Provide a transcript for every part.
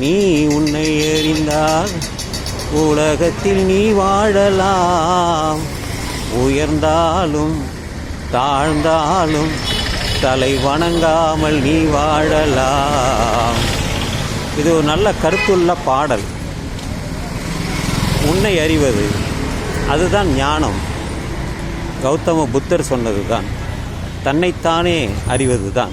நீ உன்னை அறிந்தால் உலகத்தில் நீ வாழலாம். உயர்ந்தாலும் தாழ்ந்தாலும் தலை வணங்காமல் நீ வாழலாம். இது ஒரு நல்ல கருத்துள்ள பாடல். உன்னை அறிவது அதுதான் ஞானம். கௌதம புத்தர் சொன்னது தான் தன்னைத்தானே அறிவது தான்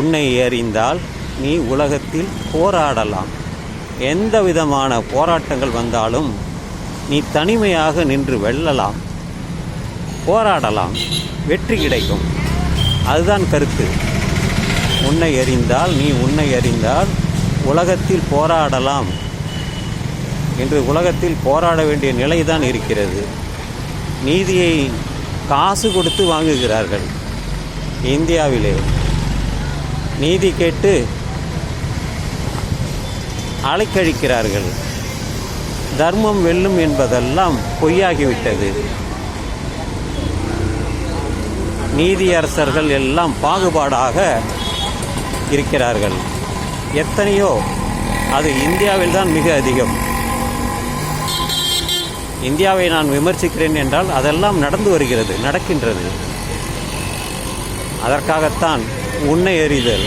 உன்னை அறிந்தால் நீ உலகத்தில் போராடலாம். எந்த விதமான போராட்டங்கள் வந்தாலும் நீ தனிமையாக நின்று வெல்லலாம். போராடலாம். வெற்றி கிடைக்கும். அதுதான் கருத்து. உன்னை அறிந்தால் நீ உன்னை அறிந்தால் உலகத்தில் போராடலாம். இன்று உலகத்தில் போராட வேண்டிய நிலைதான் இருக்கிறது. நீதியை காசு கொடுத்து வாங்குகிறார்கள் இந்தியாவிலே. நீதி கேட்டு அலைக்கழிக்கிறார்கள். தர்மம் வெல்லும் என்பதெல்லாம் பொய்யாகிவிட்டது. நீதியரசர்கள் எல்லாம் பாகுபாடாக இருக்கிறார்கள். எத்தனையோ? அது இந்தியாவில் தான் மிக அதிகம். இந்தியாவை நான் விமர்சிக்கிறேன் என்றால் அதெல்லாம் நடந்து வருகிறது நடக்கின்றது. அதற்காகத்தான் உன்னை எறிதல்.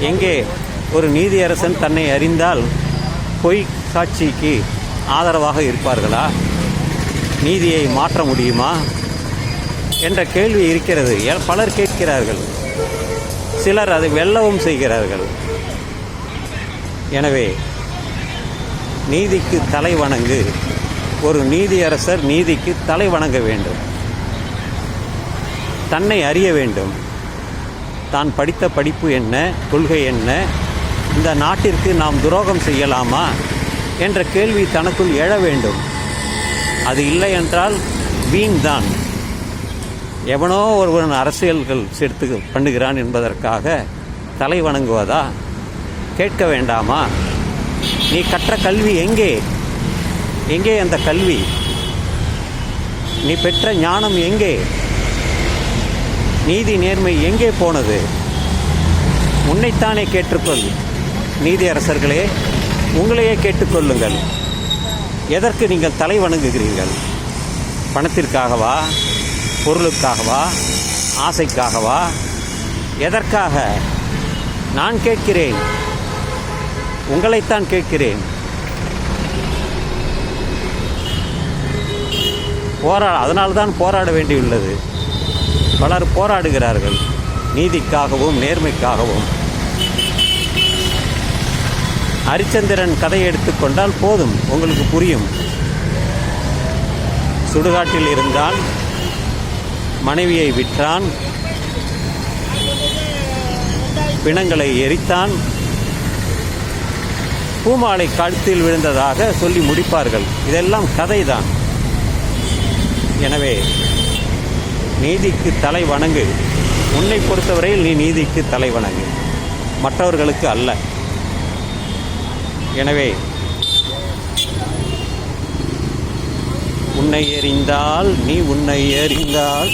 எங்கே? ஒரு நீதியரசன் தன்னை அறிந்தால் பொய் சாட்சிக்கு ஆதரவாக இருப்பார்களா? நீதியை மாற்ற முடியுமா? என்ற கேள்வி இருக்கிறது. பலர் கேட்கிறார்கள். சிலர் அதை வெல்லவும் செய்கிறார்கள். எனவே நீதிக்கு தலை வணங்கு. ஒரு நீதியரசர் நீதிக்கு தலை வணங்க வேண்டும். தன்னை அறிய வேண்டும். தான் படித்த படிப்பு என்ன? கொள்கை என்ன? இந்த நாட்டிற்கு நாம் துரோகம் செய்யலாமா? என்ற கேள்வி தனக்குள் எழ வேண்டும். அது இல்லை என்றால் வீண்தான் எவனோ ஒருவன் அரசியல்கள் சேர்த்து பண்ணுகிறான் என்பதற்காக தலை வணங்குவதா? கேட்க வேண்டாமா? நீ கற்ற கல்வி எங்கே? எங்கே அந்த கல்வி? நீ பெற்ற ஞானம் எங்கே? நீதி நேர்மை எங்கே போனது? உன்னைத்தானே கேட்டுக்கொள். நீதி அரசர்களே உங்களையே கேட்டுக்கொள்ளுங்கள் எதற்கு நீங்கள் தலை வணங்குகிறீர்கள்? பணத்திற்காகவா? பொருளுக்காகவா? ஆசைக்காகவா? எதற்காக? நான் கேட்கிறேன். உங்களைத்தான் கேட்கிறேன். போரா அதனால்தான் போராட வேண்டியுள்ளது. பலர் போராடுகிறார்கள். நீதிக்காகவும் நேர்மைக்காகவும். ஹரிச்சந்திரன் கதையை எடுத்துக்கொண்டால் போதும். உங்களுக்கு புரியும். சுடுகாட்டில் இருந்தான். மனைவியை விற்றான். பிணங்களை எரித்தான். பூமாலை கழுத்தில் விழுந்ததாக சொல்லி முடிப்பார்கள். இதெல்லாம் கதைதான். எனவே நீதிக்கு தலை வணங்கு. உன்னை பொறுத்தவரையில் நீ நீதிக்கு தலை வணங்கு. மற்றவர்களுக்கு அல்ல. எனவே உன்னை எறிந்தால் நீ உன்னை எறிந்தால்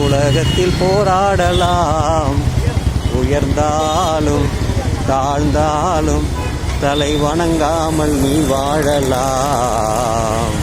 உலகத்தில் போராடலாம். உயர்ந்தாலும் தாழ்ந்தாலும் தலை வணங்காமல் நீ வாழலாம்.